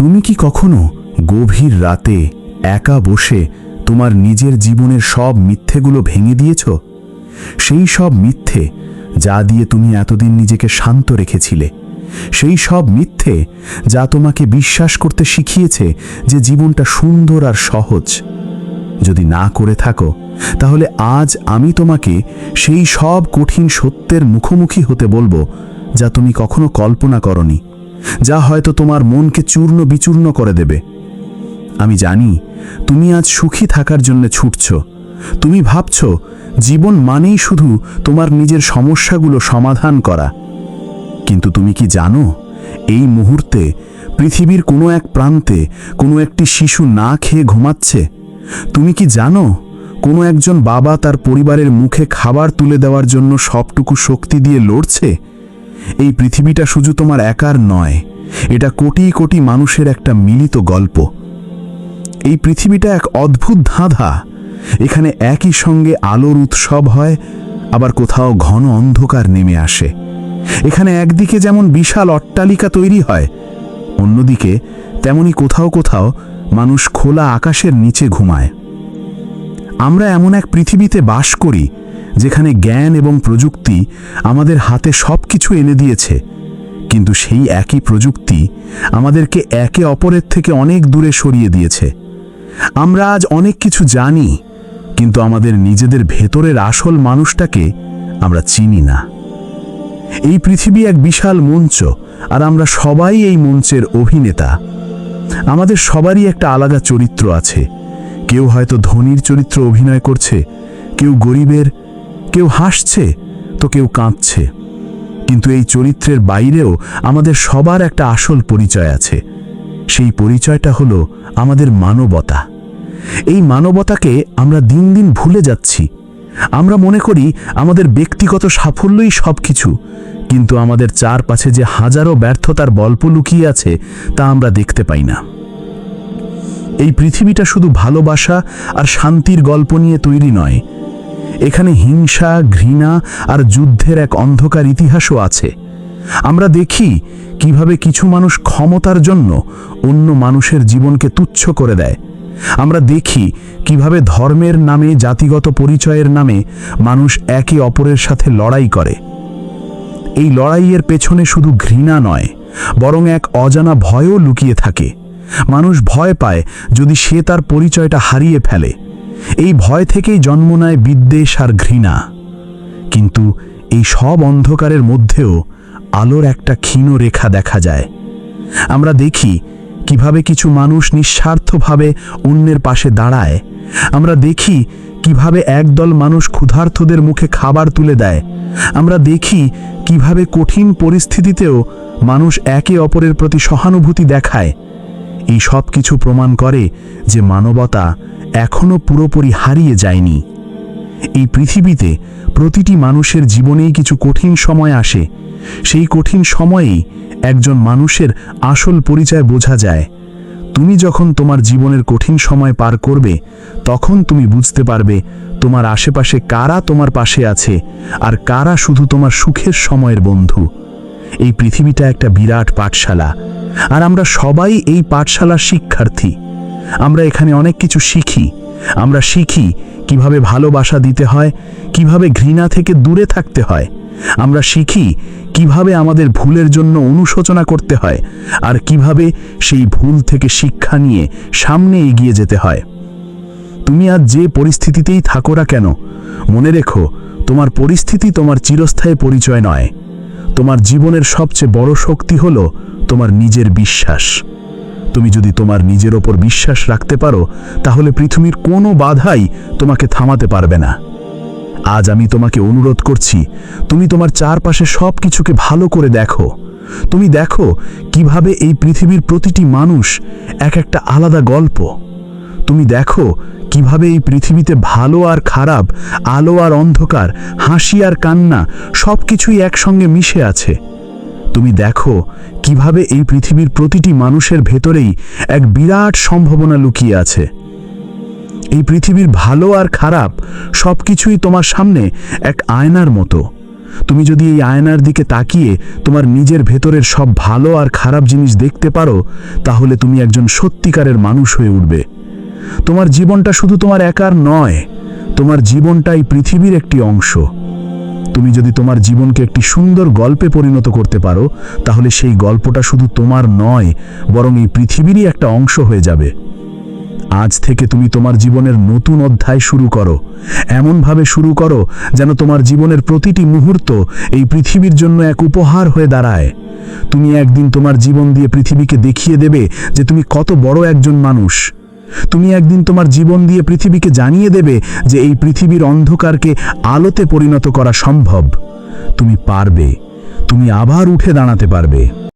তুমি কি কখনো গভীর রাতে একা বসে তোমার নিজের জীবনের সব মিথ্যেগুলো ভেঙে দিয়েছ? সেই সব মিথ্যে যা দিয়ে তুমি এতদিন নিজেকে শান্ত রেখেছিলে, সেই সব মিথ্যে যা তোমাকে বিশ্বাস করতে শিখিয়েছে যে জীবনটা সুন্দর আর সহজ। যদি না করে থাকো, তাহলে আজ আমি তোমাকে সেই সব কঠিন সত্যের মুখোমুখি হতে বলব যা তুমি কখনো কল্পনা করনি। যা হয়তো তোমার মনকে চূর্ণ বিচূর্ণ করে দেবে। আমি জানি, তুমি আজ সুখী থাকার জন্য ছুটছ। তুমি ভাবছ, জীবন মানেই শুধু তোমার নিজের সমস্যাগুলো সমাধান করা। কিন্তু তুমি কি জানো, এই মুহূর্তে পৃথিবীর কোনো এক প্রান্তে কোনো একটি শিশু না খেয়ে ঘুমাচ্ছে? তুমি কি জানো, কোনো একজন বাবা তার পরিবারের মুখে খাবার তুলে দেওয়ার জন্য সবটুকু শক্তি দিয়ে লড়ছে? এই পৃথিবীটা শুধু তোমার একার নয়, এটা কোটি কোটি মানুষের একটা মিলিত গল্প। এই পৃথিবীটা এক অদ্ভুত ধাঁধা। এখানে একই সঙ্গে আলোর উৎসব হয়, আবার কোথাও ঘন অন্ধকার নেমে আসে। এখানে একদিকে যেমন বিশাল অট্টালিকা তৈরি হয়, অন্যদিকে তেমনি কোথাও কোথাও মানুষ খোলা আকাশের নিচে ঘুমায়। আমরা এমন এক পৃথিবীতে বাস করি যেখানে জ্ঞান এবং প্রযুক্তি আমাদের হাতে সব কিছু এনে দিয়েছে। কিন্তু সেই একই প্রযুক্তি আমাদেরকে একে অপরের থেকে অনেক দূরে সরিয়ে দিয়েছে। আমরা আজ অনেক কিছু জানি, কিন্তু আমাদের নিজেদের ভেতরের আসল মানুষটাকে আমরা চিনি না। এই পৃথিবী এক বিশাল মঞ্চ, আর আমরা সবাই এই মঞ্চের অভিনেতা। আমাদের সবারই একটা আলাদা চরিত্র আছে। কেউ হয়তো ধনীর চরিত্র অভিনয় করছে, কেউ গরিবের কেউ হাসছে, তো কেউ কাঁদছে। কিন্তু এই চরিত্রের বাইরেও আমাদের সবার একটা আসল পরিচয় আছে। সেই পরিচয়টা হলো আমাদের মানবতা। এই মানবতাকে আমরা দিন দিন ভুলে যাচ্ছি। আমরা মনে করি আমাদের ব্যক্তিগত সাফল্যই সব কিছু কিন্তু আমাদের চারপাশে যে হাজারো ব্যর্থতার গল্প লুকিয়ে আছে, তা আমরা দেখতে পাই না। এই পৃথিবীটা শুধু ভালোবাসা আর শান্তির গল্প নিয়ে তৈরি নয় এখানে হিংসা, ঘৃণা আর যুদ্ধের এক অন্ধকার ইতিহাসও আছে। আমরা দেখি কীভাবে কিছু মানুষ ক্ষমতার জন্য অন্য মানুষের জীবনকে তুচ্ছ করে দেয়। আমরা দেখি কীভাবে ধর্মের নামে, জাতিগত পরিচয়ের নামে মানুষ একে অপরের সাথে লড়াই করে। এই লড়াইয়ের পেছনে শুধু ঘৃণা নয়, বরং এক অজানা ভয়ও লুকিয়ে থাকে। মানুষ ভয় পায় যদি সে তার পরিচয়টা হারিয়ে ফেলে। এই ভয় থেকেই জন্ম নেয় বিদ্বেষ আর ঘৃণা। কিন্তু এই সব অন্ধকারের মধ্যেও আলোর একটা ক্ষীণ রেখা দেখা যায়। আমরা দেখি কীভাবে কিছু মানুষ নিঃস্বার্থভাবে অন্যের পাশে দাঁড়ায়। আমরা দেখি কীভাবে একদল মানুষ ক্ষুধার্তদের মুখে খাবার তুলে দেয়। আমরা দেখি কীভাবে কঠিন পরিস্থিতিতেও মানুষ একে অপরের প্রতি সহানুভূতি দেখায়। এই সব কিছু প্রমাণ করে যে মানবতা এখনও পুরোপুরি হারিয়ে যায়নি। এই পৃথিবীতে প্রতিটি মানুষের জীবনেই কিছু কঠিন সময় আসে। সেই কঠিন সময়েই একজন মানুষের আসল পরিচয় বোঝা যায়। তুমি যখন তোমার জীবনের কঠিন সময় পার করবে, তখন তুমি বুঝতে পারবে তোমার আশেপাশে কারা তোমার পাশে আছে আর কারা শুধু তোমার সুখের সময়ের বন্ধু। এই পৃথিবীটা একটা বিরাট পাঠশালা। আর আমরা সবাই এই পাঠশালার শিক্ষার্থী। আমরা এখানে অনেক কিছু শিখি। আমরা শিখি কীভাবে ভালোবাসা দিতে হয়, কীভাবে ঘৃণা থেকে দূরে থাকতে হয়। আমরা শিখি কীভাবে আমাদের ভুলের জন্য অনুশোচনা করতে হয় আর কীভাবে সেই ভুল থেকে শিক্ষা নিয়ে সামনে এগিয়ে যেতে হয়। তুমি আজ যে পরিস্থিতিতেই থাকো না কেন, মনে রেখো, তোমার পরিস্থিতি তোমার চিরস্থায়ী পরিচয় নয়। তোমার জীবনের সবচেয়ে বড় শক্তি হলো তোমার নিজের বিশ্বাস। তুমি যদি তোমার নিজের ওপর বিশ্বাস রাখতে পারো, তাহলে পৃথিবীর কোনো বাধাই তোমাকে থামাতে পারবে না। আজ আমি তোমাকে অনুরোধ করছি, তুমি তোমার চারপাশে সব কিছুকে ভালো করে দেখো। তুমি দেখো কীভাবে এই পৃথিবীর প্রতিটি মানুষ এক একটা আলাদা গল্প। তুমি দেখো কীভাবে এই পৃথিবীতে ভালো আর খারাপ, আলো আর অন্ধকার, হাসি আর কান্না সব কিছুই একসঙ্গে মিশে আছে। তুমি দেখো কীভাবে এই পৃথিবীর প্রতিটি মানুষের ভেতরেই এক বিরাট সম্ভাবনা লুকিয়ে আছে। এই পৃথিবীর ভালো আর খারাপ সব কিছুই তোমার সামনে এক আয়নার মতো। তুমি যদি এই আয়নার দিকে তাকিয়ে তোমার নিজের ভেতরের সব ভালো আর খারাপ জিনিস দেখতে পারো, তাহলে তুমি একজন সত্যিকারের মানুষ হয়ে উঠবে। তোমার জীবনটা শুধু তোমার একার নয়, তোমার জীবনটা এই পৃথিবীর একটি অংশ। তুমি যদি তোমার জীবনকে একটি সুন্দর গল্পে পরিণত করতে পারো, তাহলে সেই গল্পটা শুধু তোমার নয়, বরং এই পৃথিবীরই একটা অংশ হয়ে যাবে। আজ থেকে তুমি তোমার জীবনের নতুন অধ্যায় শুরু করো। এমনভাবে শুরু করো যেন তোমার জীবনের প্রতিটি মুহূর্ত এই পৃথিবীর জন্য এক উপহার হয়ে দাঁড়ায়। তুমি একদিন তোমার জীবন দিয়ে পৃথিবীকে দেখিয়ে দেবে যে তুমি কত বড় একজন মানুষ। তুমি একদিন তোমার জীবন দিয়ে পৃথিবীকে জানিয়ে দেবে যে এই পৃথিবীর অন্ধকারকে আলোতে পরিণত করা সম্ভব। তুমি পারবে। তুমি আবার উঠে দাঁড়াতে পারবে।